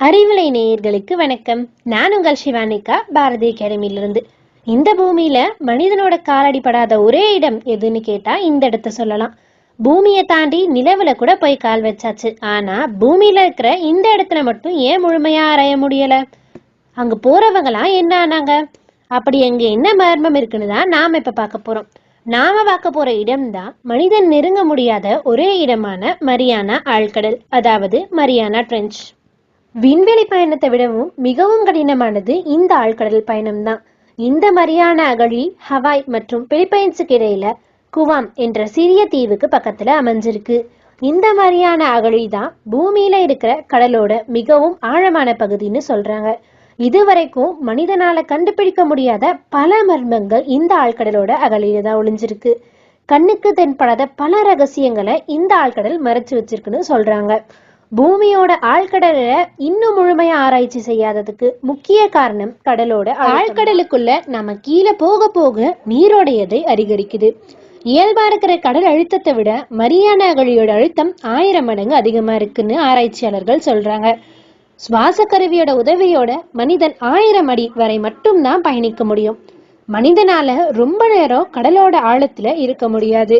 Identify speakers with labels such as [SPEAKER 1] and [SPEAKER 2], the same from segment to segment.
[SPEAKER 1] அறிவிலை நேயர்களுக்கு வணக்கம். நான் உங்கள் சிவானிகா பாரதி அகாடமியிலிருந்து. இந்த பூமியில மனிதனோட காலடி படாத ஒரே இடம் எதுன்னு கேட்டா இந்த இடத்த சொல்லலாம். பூமியை தாண்டி நிலவுல கூட போய் கால் வச்சாச்சு. ஆனா பூமியில இருக்கிற இந்த இடத்துல மட்டும் ஏன் முழுமையா அறைய முடியல? அங்க போறவங்களாம் என்ன ஆனாங்க? அப்படி அங்க என்ன மர்மம் இருக்குன்னு தான் நாம இப்ப பார்க்க போறோம். நாம பார்க்க போற இடம்தான் மனிதன் நெருங்க முடியாத ஒரே இடமான மரியானா ஆழ்கடல் அதாவது மரியானா ட்ரெஞ்ச் விண்வெளி பயணத்தை விடவும் மிகவும் கடினமானது இந்த ஆழ்கடல் பயணம்தான். இந்த மரியான அகழி ஹவாய் மற்றும் பிலிப்பைன்ஸுக்கு இடையில குவாம் என்ற சிறிய தீவுக்கு பக்கத்துல அமைஞ்சிருக்கு. இந்த மாதிரியான அகழி தான் பூமியில இருக்கிற கடலோட மிகவும் ஆழமான பகுதின்னு சொல்றாங்க. இதுவரைக்கும் மனிதனால கண்டுபிடிக்க முடியாத பல மர்மங்கள் இந்த ஆழ்கடலோட அகழியில தான் ஒளிஞ்சிருக்கு. கண்ணுக்கு தென்படாத பல ரகசியங்களை இந்த ஆழ்கடல் மறைச்சு வச்சிருக்குன்னு சொல்றாங்க. பூமியோட ஆழ்கடல இன்னும் முழுமையா ஆராய்ச்சி செய்யாததுக்கு முக்கிய காரணம் கடலோட ஆழ்கடலுக்குள்ள நம்ம கீழே போக போக நீரோட அதிகரிக்குது. இயல்பா இருக்கிற கடல் அழுத்தத்தை விட மரியான அகழியோட அழுத்தம் ஆயிரம் மடங்கு அதிகமா இருக்குன்னு ஆராய்ச்சியாளர்கள் சொல்றாங்க. சுவாச கருவியோட உதவியோட மனிதன் ஆயிரம் அடி வரை மட்டும்தான் பயணிக்க முடியும். மனிதனால ரொம்ப நேரம் கடலோட ஆழத்துல இருக்க முடியாது.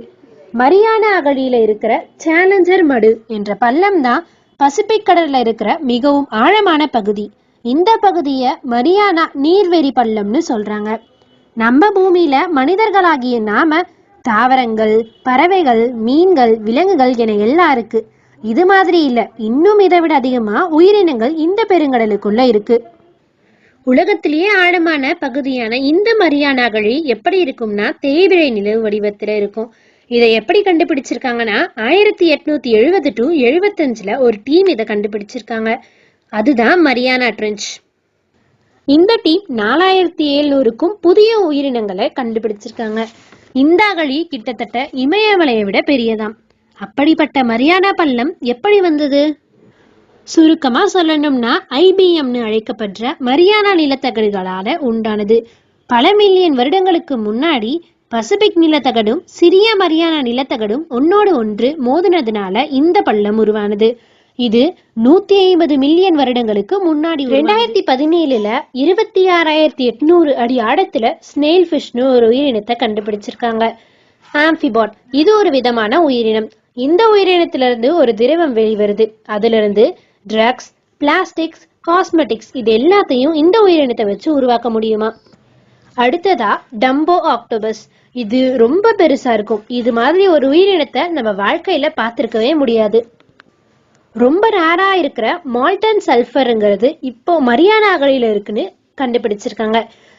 [SPEAKER 1] மரியான அகழியில இருக்கிற சேலஞ்சர் மடு என்ற பள்ளம் தான் பசிபிக் கடல்ல இருக்கிற மிகவும் ஆழமான பகுதி. இந்த பகுதியை மரியானா நீர்வெறி பள்ளம்னு சொல்றாங்க. நம்ம பூமியில மனிதர்களாகிய நாம தாவரங்கள் பறவைகள் மீன்கள் விலங்குகள் என எல்லாம் இருக்கு. இது மாதிரி இல்ல இன்னும் இதை விட அதிகமா உயிரினங்கள் இந்த பெருங்கடலுக்குள்ள இருக்கு. உலகத்திலேயே ஆழமான பகுதியான இந்த மரியானா அகழி எப்படி இருக்கும்னா தேய்பிழை நிலவு வடிவத்துல இருக்கும். இதை எப்படி கண்டுபிடிச்சிருக்காங்கன்னா ஆயிரத்தி எட்நூத்தி எழுபது டு எழுபத்தஞ்சுல ஒரு டீம் இதை கண்டுபிடிச்சிருக்காங்க. அதுதான் மரியானா ட்ரெஞ்ச் இந்த டீம் நாலாயிரத்தி எழுநூறுக்கும் புதிய உயிரினங்களை கண்டுபிடிச்சிருக்காங்க. இந்த அகழி கிட்டத்தட்ட இமயமலையை விட பெரியதாம். அப்படிப்பட்ட மரியானா பள்ளம் எப்படி வந்தது? சுருக்கமா சொல்லணும்னா ஐபிஎம்னு அழைக்கப்படுற மரியானா நிலத்தகடுகளால உண்டானது. பல மில்லியன் வருடங்களுக்கு முன்னாடி பசிபிக் நிலத்தகடும் சிறிய மரியானா நிலத்தகடும் ஒன்னோடு ஒன்று மோதினதுனால இந்த பள்ளம் உருவானது. இது நூத்தி ஐம்பது மில்லியன் வருடங்களுக்கு முன்னாடி ரெண்டாயிரத்தி பதினேழுல இருபத்தி ஆறாயிரத்தி எட்நூறு அடி ஆழத்துல ஸ்னேல் ஃபிஷ்னு ஒரு உயிரினத்தை கண்டுபிடிச்சிருக்காங்க. ஆம்பிபாட் இது ஒரு விதமான உயிரினம். இந்த உயிரினத்திலிருந்து ஒரு திரவம் வெளிவருது. அதிலிருந்து ட்ரக்ஸ் பிளாஸ்டிக்ஸ் காஸ்மெட்டிக்ஸ் இது எல்லாத்தையும் இந்த உயிரினத்தை வச்சு உருவாக்க முடியுமா? அடுத்ததா டம்போ ஆக்டோபஸ் இது ரொம்ப பெருசா இருக்கும். இது மாதிரி ஒரு உயிரினத்தை நம்ம வாழ்க்கையில பார்த்திருக்கவே முடியாது. ரொம்ப ரேரா இருக்கிற மால்டன் சல்ஃபருங்கிறது இப்போ மரியானா அகழியில இருக்குன்னு கண்டுபிடிச்சிருக்காங்க.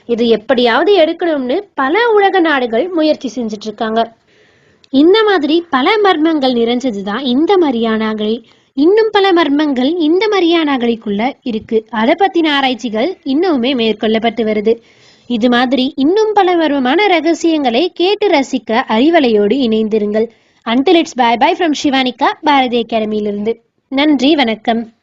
[SPEAKER 1] இது எப்படியாவது எடுக்கணும்னு பல உலக நாடுகள் முயற்சி செஞ்சுட்டு இருக்காங்க இந்த மாதிரி பல மர்மங்கள் நிறைஞ்சதுதான் இந்த மரியானா அகழி இன்னும் பல மர்மங்கள் இந்த மரியானா அகழிக்குள்ள இருக்கு. அதை பத்தின ஆராய்ச்சிகள் இன்னுமே மேற்கொள்ளப்பட்டு வருது. இது மாதிரி இன்னும் பல மர்மமான ரகசியங்களை கேட்டு ரசிக்க அறிவலையோடு இணைந்திருங்கள். Until it's bye bye from Sivanika Bharathi அகாடமியிலிருந்து நன்றி வணக்கம்.